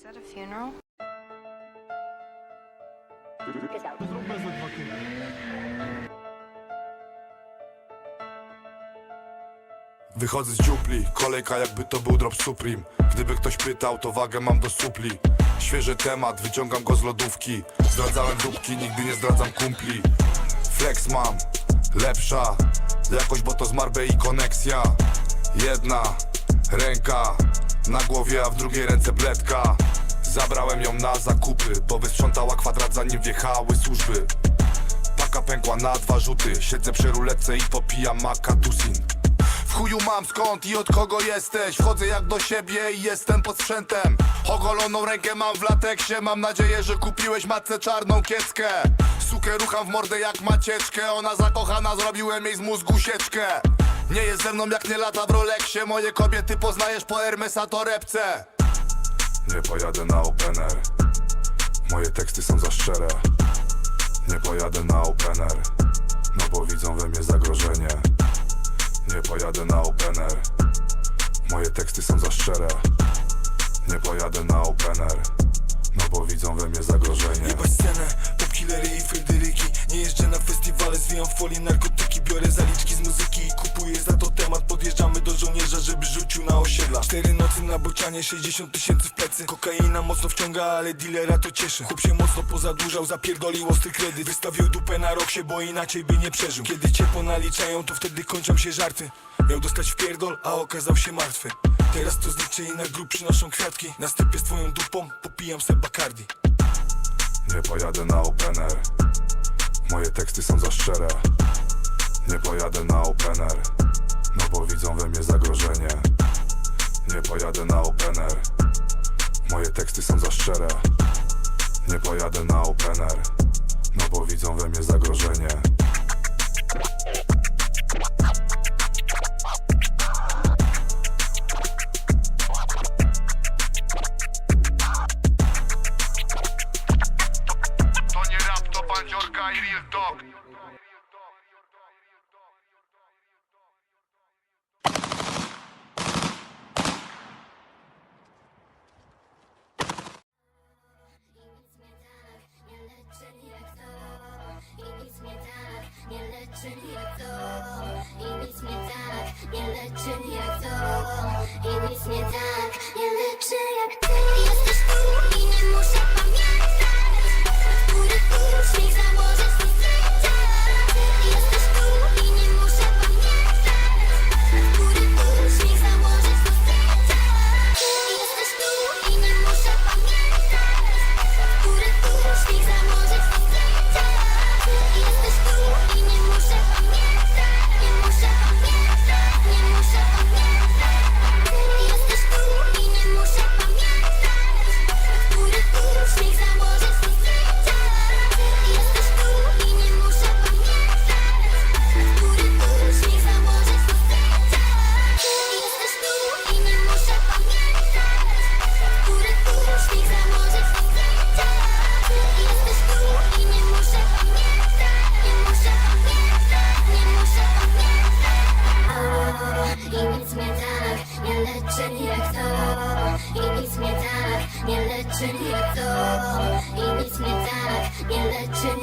Is that a funeral? Wychodzę z dziupli, kolejka jakby to był drop Supreme. Gdyby ktoś pytał, to wagę mam do supli. Świeży temat, wyciągam go z lodówki. Zdradzałem dupki, nigdy nie zdradzam kumpli. Flex mam, lepsza. Jakoś, bo to z Marbei koneksja. Jedna ręka na głowie, a w drugiej ręce bledka. Zabrałem ją na zakupy, bo wysprzątała kwadrat zanim wjechały służby. Paka pękła na dwa rzuty. Siedzę przy ruletce i popijam makatusin. W chuju mam skąd i od kogo jesteś? Wchodzę jak do siebie i jestem pod sprzętem. Ogoloną rękę mam w lateksie. Mam nadzieję, że kupiłeś matce czarną kieckę. Sukę rucham w mordę jak macieczkę. Ona zakochana, zrobiłem jej z mózgu sieczkę Nie jest ze mną jak nie lata w Rolexie. Moje kobiety poznajesz po Hermesa torebce Nie pojadę na opener Moje teksty są za szczere. Nie pojadę na opener No bo widzą we mnie zagrożenie. Nie pojadę na opener Moje teksty są za szczere. Nie pojadę na opener No bo widzą we mnie zagrożenie. Jebać scenę, popkillery i Fryderyki. Nie jeżdżę na festiwale, zwijam w folii narkotyki Biorę zaliczki z muzyki i kupuję za to temat. Podjeżdżamy do żołnierza, żeby rzucił na osiedla. Cztery nocy na bocianie, 60 tysięcy w plecy. Kokaina mocno wciąga, ale dealera to cieszy. Chłop się mocno pozadłużał, zapierdolił ostry kredyt. Wystawił dupę na roksie, bo inaczej by nie przeżył. Kiedy cię ponaliczają, to wtedy kończą się żarty. Miał dostać w pierdol, a okazał się martwy. Teraz to zliczy i na grób przynoszą kwiatki. Na stypie z twoją dupą popijam se Bacardi. Nie pojadę na opener. Moje teksty są za szczere Nie pojadę na opener No bo widzą we mnie zagrożenie. Nie pojadę na opener Moje teksty są za szczere. Nie pojadę na opener No bo widzą we mnie zagrożenie I nic mnie tak nie leczy jak to I nic mnie tak nie leczy czy nie to I nic mnie tak nie leczy